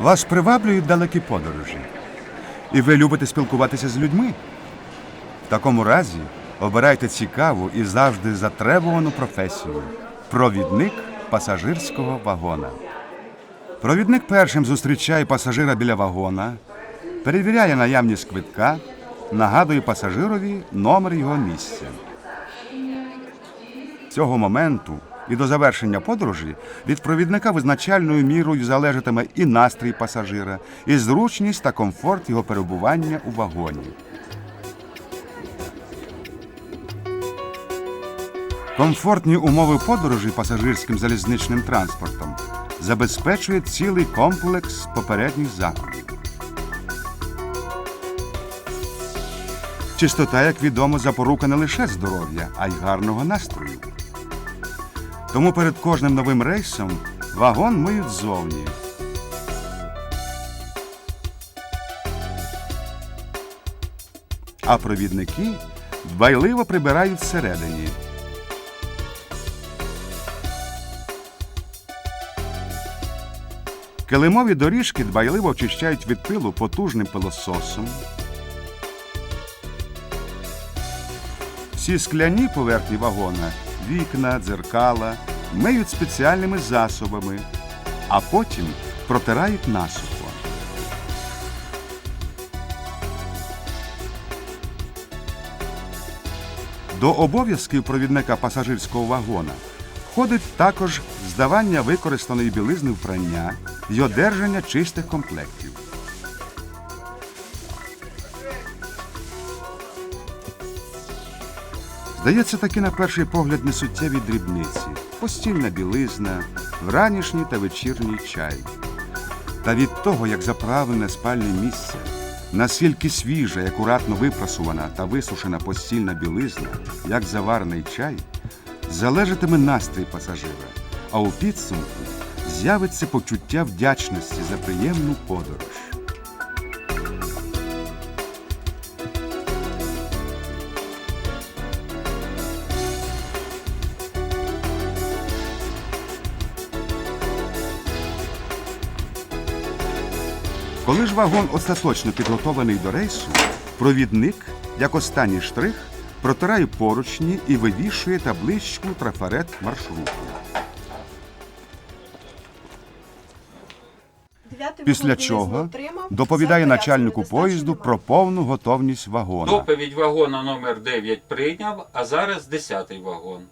Вас приваблюють далекі подорожі. І ви любите спілкуватися з людьми? В такому разі обирайте цікаву і завжди затребувану професію провідник пасажирського вагона. Провідник першим зустрічає пасажира біля вагона, перевіряє наявність квитка, нагадує пасажирові номер його місця. Цього моменту і до завершення подорожі від провідника визначальною мірою залежатиме і настрій пасажира, і зручність та комфорт його перебування у вагоні. Комфортні умови подорожі пасажирським залізничним транспортом забезпечує цілий комплекс попередніх заходів. Чистота, як відомо, запорука не лише здоров'я, а й гарного настрою. Тому перед кожним новим рейсом вагон миють ззовні. А провідники дбайливо прибирають всередині. Килимові доріжки дбайливо очищають від пилу потужним пилососом. Всі скляні поверхні вагона, вікна, дзеркала миють спеціальними засобами, а потім протирають насухо. До обов'язків провідника пасажирського вагона входить також здавання використаної білизни в прання й одержання чистих комплектів. Здається, таки на перший погляд несуттєві дрібниці, постільна білизна, вранішній та вечірній чай. Та від того, як заправлене спальне місце, наскільки свіжа і акуратно випрасувана та висушена постільна білизна, як заварений чай, залежатиме настрій пасажира, а у підсумку з'явиться почуття вдячності за приємну подорож. Коли ж вагон остаточно підготовлений до рейсу, провідник, як останній штрих, протирає поручні і вивішує табличку трафарет маршруту. Після чого доповідає начальнику поїзду про повну готовність вагона. Доповідь вагона номер 9 прийняв, а зараз 10 вагон.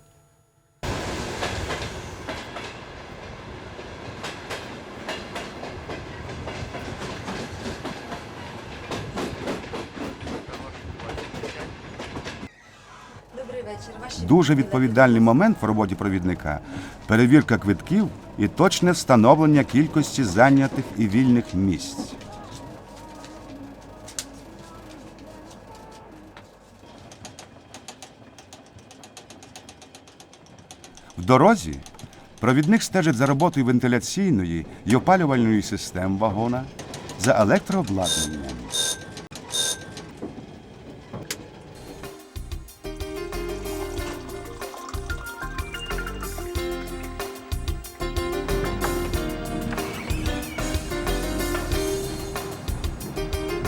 Дуже відповідальний момент в роботі провідника перевірка квитків і точне встановлення кількості зайнятих і вільних місць. В дорозі провідник стежить за роботою вентиляційної і опалювальної систем вагона, за електрообладнанням.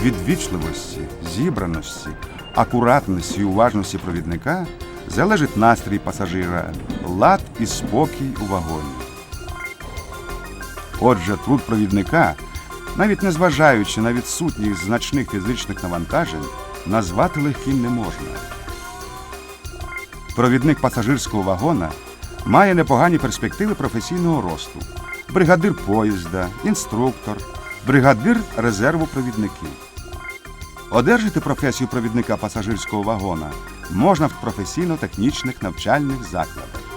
Від вічливості, зібраності, акуратності і уважності провідника залежить настрій пасажира, лад і спокій у вагоні. Отже, труд провідника, навіть незважаючи на відсутність значних фізичних навантажень, назвати легким не можна. Провідник пасажирського вагона має непогані перспективи професійного росту. Бригадир поїзда, інструктор, бригадир резерву провідників. Одержати професію провідника пасажирського вагона можна в професійно-технічних навчальних закладах.